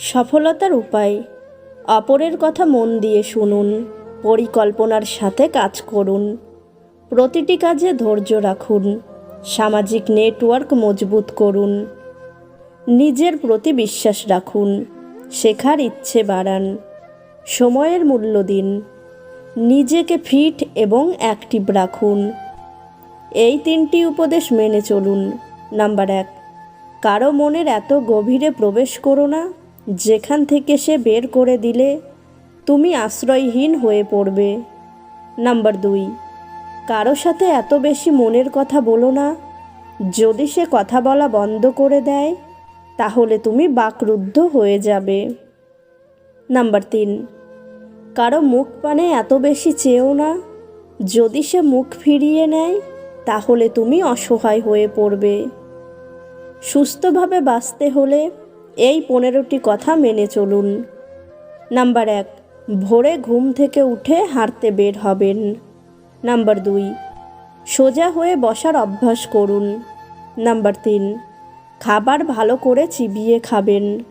সফলতার উপায়। অপরের কথা মন দিয়ে শুনুন, পরিকল্পনার সাথে কাজ করুন। প্রতিটি কাজে ধৈর্য রাখুন, সামাজিক নেটওয়ার্ক মজবুত করুন। নিজের প্রতি বিশ্বাস রাখুন, শেখার ইচ্ছে বাড়ান। সময়ের মূল্য দিন, নিজেকে ফিট এবং অ্যাক্টিভ রাখুন। এই তিনটি উপদেশ মেনে চলুন। নাম্বার এক, কারও মনের এত গভীরে প্রবেশ করো না। যেখান থেকে সে বের করে দিলে, তুমি আশ্রয়হীন হয়ে পড়বে। নাম্বার দুই, কারও সাথে এত বেশি মনের কথা বলো না। যদি সে কথা বলা বন্ধ করে দেয়, তাহলে তুমি বাকরুদ্ধ হয়ে যাবে। নাম্বার তিন, কারও মুখ পানে এত বেশি চেয়েও না। যদি সে মুখ ফিরিয়ে নেয়, তাহলে তুমি অসহায় হয়ে পড়বে। সুস্থভাবে বাঁচতে হলে এই পনেরোটি কথা মেনে চলুন। নাম্বার এক, ভোরে ঘুম থেকে উঠে হাঁটতে বের হবেন। নাম্বার দুই, সোজা হয়ে বসার অভ্যাস করুন। নাম্বার তিন, খাবার ভালো করে চিবিয়ে খাবেন।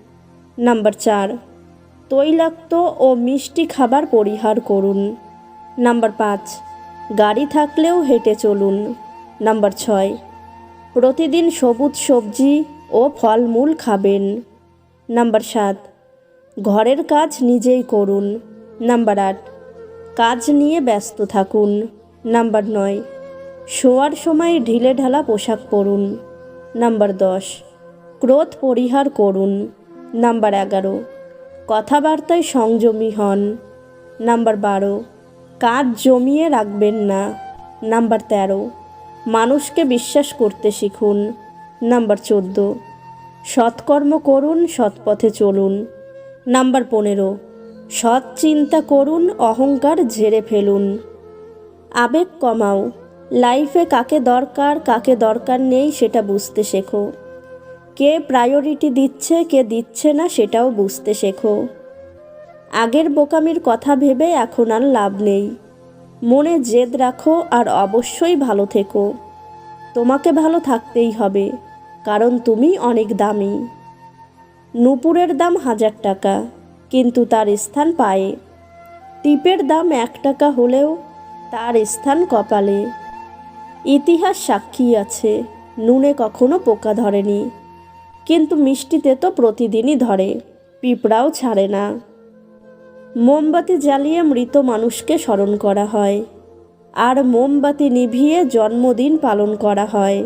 নাম্বার চার, তৈলাক্ত ও মিষ্টি খাবার পরিহার করুন। নাম্বার পাঁচ, গাড়ি থাকলেও হেঁটে চলুন। নাম্বার ছয়, প্রতিদিন সবুজ সবজি ও ফলমূল খাবেন। নাম্বার সাত। ঘরের কাজ নিজেই করুন। নাম্বার আট। কাজ নিয়ে ব্যস্ত থাকুন। নাম্বার নয়। শোয়ার সময় ঢিলে ঢালা পোশাক পরুন। নাম্বার দশ। ক্রোধ পরিহার করুন। নাম্বার এগারো। কথাবার্তায় সংযমী হন। নাম্বার বারো। কাজ জমিয়ে রাখবেন না। নাম্বার তেরো। মানুষকে বিশ্বাস করতে শিখুন। নাম্বার চোদ্দ। সৎকর্ম করুন, সৎপথে চলুন। নাম্বার পনেরো, সৎ চিন্তা করুন, অহংকার ঝেড়ে ফেলুন। আবেগ কমাও, লাইফে কাকে দরকার কাকে দরকার নেই সেটা বুঝতে শেখো। কে প্রায়োরিটি দিচ্ছে, কে দিচ্ছে না সেটাও বুঝতে শেখো। আগের বোকামির কথা ভেবে এখন আর লাভ নেই। মনে জেদ রাখো আর অবশ্যই ভালো থেকো। তোমাকে ভালো থাকতেই হবে। কারণ তুমি অনেক দামি। নূপুরের দাম হাজার টাকা, কিন্তু তার স্থান পায়ে। টিপের দাম এক টাকা হলেও তার স্থান কপালে। ইতিহাস সাক্ষী আছে, নুনে কখনো পোকা ধরেনি। কিন্তু মিষ্টিতে তো প্রতিদিনই ধরে, পিঁপড়াও ছাড়ে না। মোমবাতি জ্বালিয়ে মৃত মানুষকে স্মরণ করা হয়, আর মোমবাতি নিভিয়ে জন্মদিন পালন করা হয়।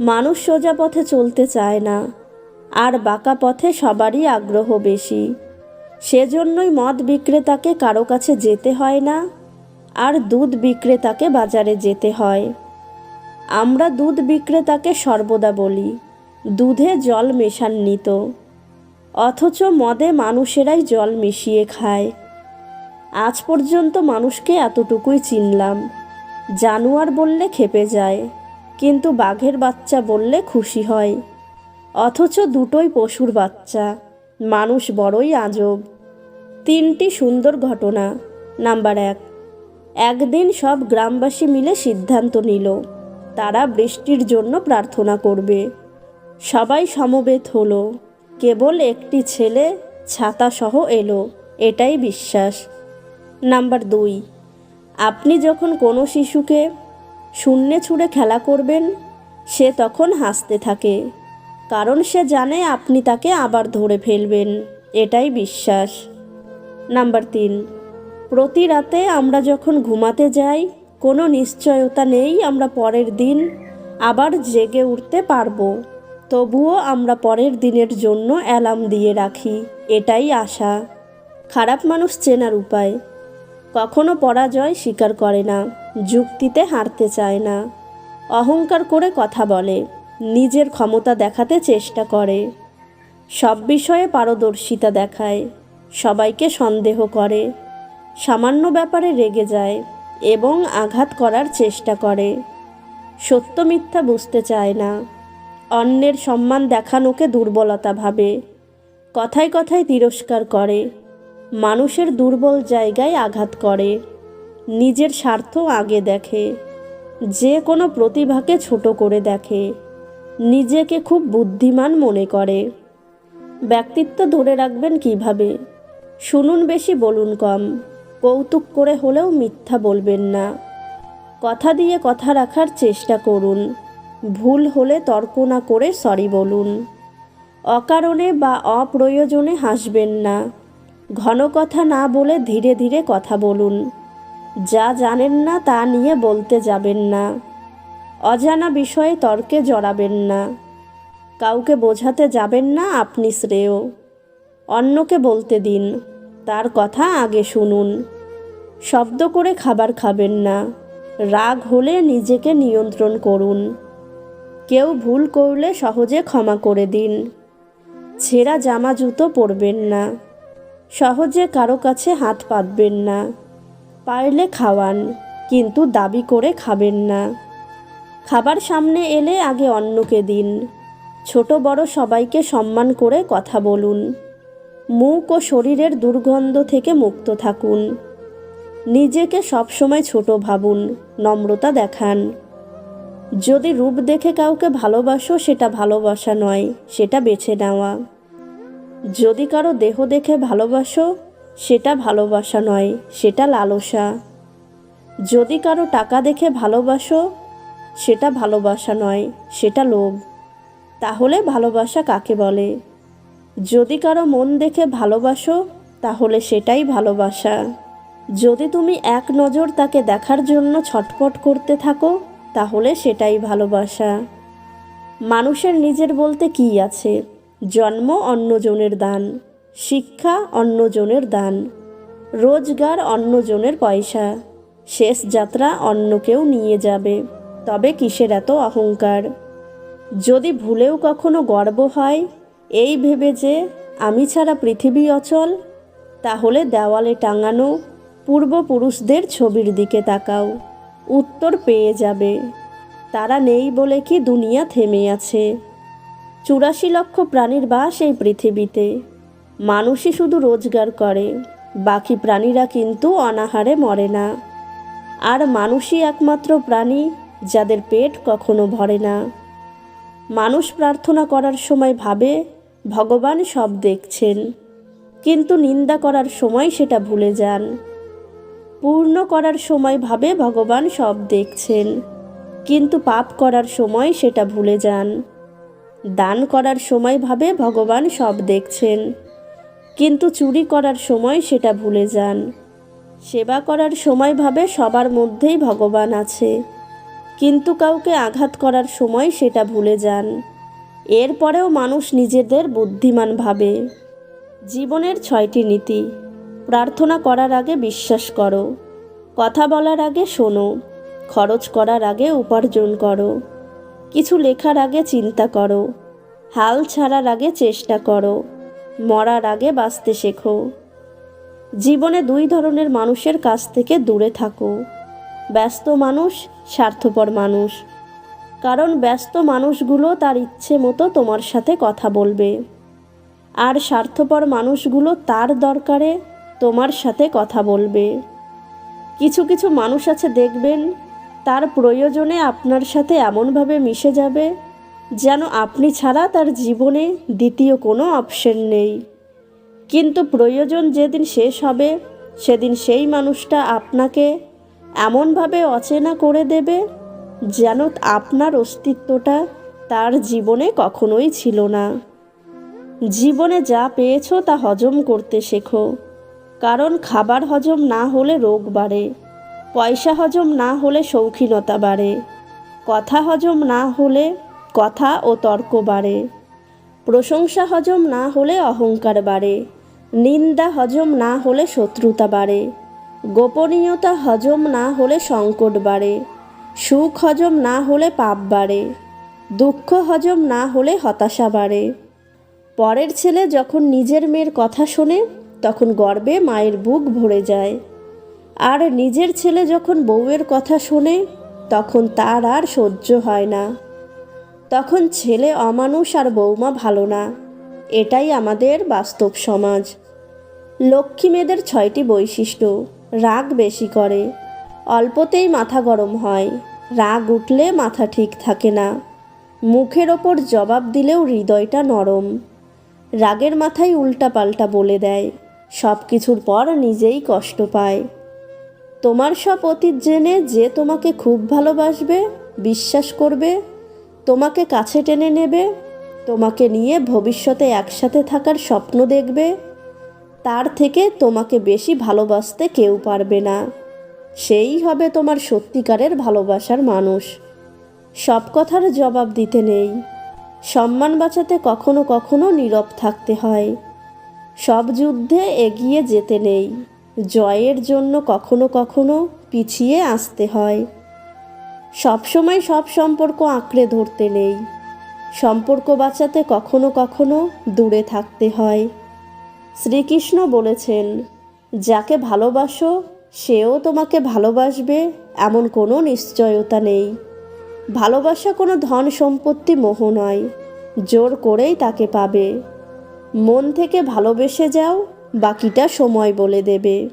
মানুষ সোজা পথে চলতে চায় না, আর বাঁকা পথে সবারই আগ্রহ বেশি। সেজন্যই মদ বিক্রেতাকে কারও কাছে যেতে হয় না, আর দুধ বিক্রেতাকে বাজারে যেতে হয়। আমরা দুধ বিক্রেতাকে সর্বদা বলি, দুধে জল মেশান নিত অথচ মদে মানুষেরাই জল মিশিয়ে খায়। আজ পর্যন্ত মানুষকে এতটুকুই চিনলাম, জানোয়ার বললে খেপে যায়। কিন্তু বাঘের বাচ্চা বললে খুশি হয়। অথচ দুটোই পশুর বাচ্চা। মানুষ বড়ই আজব। তিনটি সুন্দর ঘটনা। নাম্বার এক, একদিন সব গ্রামবাসী মিলে সিদ্ধান্ত নিল, তারা বৃষ্টির জন্য প্রার্থনা করবে। সবাই সমবেত হলো। কেবল একটি ছেলে ছাতা সহ এলো, এটাই বিশ্বাস। নাম্বার দুই, আপনি যখন কোনো শিশুকে শূন্যে ছুঁড়ে খেলা করবেন? সে তখন হাসতে থাকে। কারণ সে জানে আপনি তাকে আবার ধরে ফেলবেন। এটাই বিশ্বাস। নাম্বার তিন। প্রতি রাতে আমরা যখন ঘুমাতে যাই, কোনো নিশ্চয়তা নেই আমরা পরের দিন আবার জেগে উঠতে পারব। তবুও আমরা পরের দিনের জন্য অ্যালার্ম দিয়ে রাখি। এটাই আশা। খারাপ মানুষ চেনার উপায়। কখনো পরাজয় স্বীকার করে না, যুক্তিতে হারতে চায় না। অহংকার করে কথা বলে, নিজের ক্ষমতা দেখাতে চেষ্টা করে। সব বিষয়ে পারদর্শিতা দেখায়, সবাইকে সন্দেহ করে, সামান্য ব্যাপারে রেগে যায় এবং আঘাত করার চেষ্টা করে। সত্য মিথ্যা বুঝতে চায় না, অন্যের সম্মান দেখানোকে দুর্বলতা ভাবে, কথায় কথায় তিরস্কার করে। মানুষের দুর্বল জায়গায় আঘাত করে, নিজের স্বার্থ আগে দেখে, যে কোনো প্রতিভাকে ছোট করে দেখে, নিজেকে খুব বুদ্ধিমান মনে করে। ব্যক্তিত্ব ধরে রাখবেন কীভাবে? শুনুন বেশি, বলুন কম। কৌতুক করে হলেও মিথ্যা বলবেন না। কথা দিয়ে কথা রাখার চেষ্টা করুন। ভুল হলে তর্ক না করে সরি বলুন। অকারণে বা অপ্রয়োজনে হাসবেন না। ঘন কথা না বলে ধীরে ধীরে কথা বলুন। যা জানেন না তা নিয়ে বলতে যাবেন না। অজানা বিষয়ে তর্কে জড়াবেন না। কাউকে বোঝাতে যাবেন না আপনি শ্রেয়। অন্যকে বলতে দিন, তার কথা আগে শুনুন। শব্দ করে খাবার খাবেন না। রাগ হলে নিজেকে নিয়ন্ত্রণ করুন। কেউ ভুল করলে সহজে ক্ষমা করে দিন। ছেঁড়া জামা জুতো পরবেন না। সহজে কারও কাছে হাত পাতবেন না। পারলে খাওয়ান, কিন্তু দাবি করে খাবেন না। খাবার সামনে এলে আগে অন্যকে দিন। ছোট বড় সবাইকে সম্মান করে কথা বলুন। মুখ ও শরীরের দুর্গন্ধ থেকে মুক্ত থাকুন। নিজেকে সবসময় ছোট ভাবুন, নম্রতা দেখান। যদি রূপ দেখে কাউকে ভালোবাসো, সেটা ভালোবাসা নয়, সেটা বেছে নেওয়া। যদি কারও দেহ দেখে ভালোবাসো, সেটা ভালোবাসা নয়, সেটা লালসা। যদি কারও টাকা দেখে ভালোবাসো, সেটা ভালোবাসা নয়, সেটা লোভ। তাহলে ভালোবাসা কাকে বলে? যদি কারও মন দেখে ভালোবাসো, তাহলে সেটাই ভালোবাসা। যদি তুমি এক নজর তাকে দেখার জন্য ছটপট করতে থাকো, তাহলে সেটাই ভালোবাসা। মানুষের নিজের বলতে কি আছে? জন্ম অন্যজনের দান, শিক্ষা অন্যজনের দান, রোজগার অন্যজনের পয়সা, শেষ যাত্রা অন্য কেউ নিয়ে যাবে, তবে কিসের এত অহংকার? যদি ভুলেও কখনো গর্ব হয়, এই ভেবে যে আমি ছাড়া পৃথিবী অচল, তাহলে দেওয়ালে টাঙানো পূর্বপুরুষদের ছবির দিকে তাকাও, উত্তর পেয়ে যাবে। তারা নেই বলে কি দুনিয়া থেমে আছে? চুরাশি লক্ষ প্রাণীর বাস এই পৃথিবীতে। মানুষই শুধু রোজগার করে, বাকি প্রাণীরা কিন্তু অনাহারে মরে না। আর মানুষই একমাত্র প্রাণী যাদের পেট কখনো ভরে না। মানুষ প্রার্থনা করার সময় ভাবে, ভগবান সব দেখছেন, কিন্তু নিন্দা করার সময় সেটা ভুলে যান। পূর্ণ করার সময় ভাবে, ভগবান সব দেখছেন, কিন্তু পাপ করার সময় সেটা ভুলে যান। দান করার সময় ভাবে ভগবান সব দেখছেন। কিন্তু চুরি করার সময় সেটা ভুলে যান। সেবা করার সময় ভাবে সবার মধ্যেই ভগবান আছে। কিন্তু কাউকে আঘাত করার সময় সেটা ভুলে যান। এরপরেও মানুষ নিজেদের বুদ্ধিমান ভাবে। জীবনের ছয়টি নীতি। প্রার্থনা করার আগে বিশ্বাস করো। কথা বলার আগে শোনো। খরচ করার আগে উপার্জন করো। কিছু লেখার আগে চিন্তা করো। হাল ছাড়ার আগে চেষ্টা করো। মরার আগে বাঁচতে শেখো। জীবনে দুই ধরনের মানুষের কাছ থেকে দূরে থাকো। ব্যস্ত মানুষ, স্বার্থপর মানুষ। কারণ ব্যস্ত মানুষগুলো তার ইচ্ছে মতো তোমার সাথে কথা বলবে। আর স্বার্থপর মানুষগুলো তার দরকারে তোমার সাথে কথা বলবে। কিছু কিছু মানুষ আছে দেখবেন তার প্রয়োজনে আপনার সাথে এমনভাবে মিশে যাবে যেন আপনি ছাড়া তার জীবনে দ্বিতীয় কোনো অপশন নেই। কিন্তু প্রয়োজন যেদিন শেষ হবে, সেদিন সেই মানুষটা আপনাকে এমনভাবে অচেনা করে দেবে যেন আপনার অস্তিত্বটা তার জীবনে কখনোই ছিল না। জীবনে যা পেয়েছ তা হজম করতে শেখো, কারণ খাবার হজম না হলে রোগ বাড়ে। পয়সা হজম না হলে শৌখিনতা বাড়ে। কথা হজম না হলে কথা ও তর্ক বাড়ে। প্রশংসা হজম না হলে অহংকার বাড়ে। নিন্দা হজম না হলে শত্রুতা বাড়ে। গোপনীয়তা হজম না হলে সংকট বাড়ে। সুখ হজম না হলে পাপ বাড়ে। দুঃখ হজম না হলে হতাশা বাড়ে। পরের ছেলে যখন নিজের মেয়ের কথা শোনে, তখন গর্বে মায়ের বুক ভরে যায়। আর নিজের ছেলে যখন বউয়ের কথা শোনে, তখন তার আর সহ্য হয় না। তখন ছেলে অমানুষ আর বৌমা ভালো না। এটাই আমাদের বাস্তব সমাজ। লক্ষ্মী মেয়েদের ছয়টি বৈশিষ্ট্য, রাগ বেশি করে। অল্পতেই মাথা গরম হয়। রাগ উঠলে মাথা ঠিক থাকে না। মুখের ওপর জবাব দিলেও হৃদয়টা নরম। রাগের মাথায় উল্টাপাল্টা বলে দেয়। সব কিছুর পর নিজেই কষ্ট পায়। তোমার সব অতীত জেনে যে তোমাকে খুব ভালোবাসবে, বিশ্বাস করবে, তোমাকে কাছে টেনে নেবে, তোমাকে নিয়ে ভবিষ্যতে একসাথে থাকার স্বপ্ন দেখবে, তার থেকে তোমাকে বেশি ভালোবাসতে কেউ পারবে না। সেই হবে তোমার সত্যিকারের ভালোবাসার মানুষ। সব কথার জবাব দিতে নেই। সম্মান বাঁচাতে কখনো কখনো নীরব থাকতে হয়। সব যুদ্ধে এগিয়ে যেতে নেই। জয়ের জন্য কখনো কখনো পিছিয়ে আসতে হয়। সবসময় সব সম্পর্ক আঁকড়ে ধরতে নেই। সম্পর্ক বাঁচাতে কখনো কখনো দূরে থাকতে হয়। শ্রীকৃষ্ণ বলেছেন, যাকে ভালোবাসো, সেও তোমাকে ভালোবাসবে, এমন কোনো নিশ্চয়তা নেই। ভালোবাসা কোনো ধন সম্পত্তি মোহ নয়, জোর করেই তাকে পাবে। মন থেকে ভালোবেসে যাও বাকিটা সময় বলে দেবে।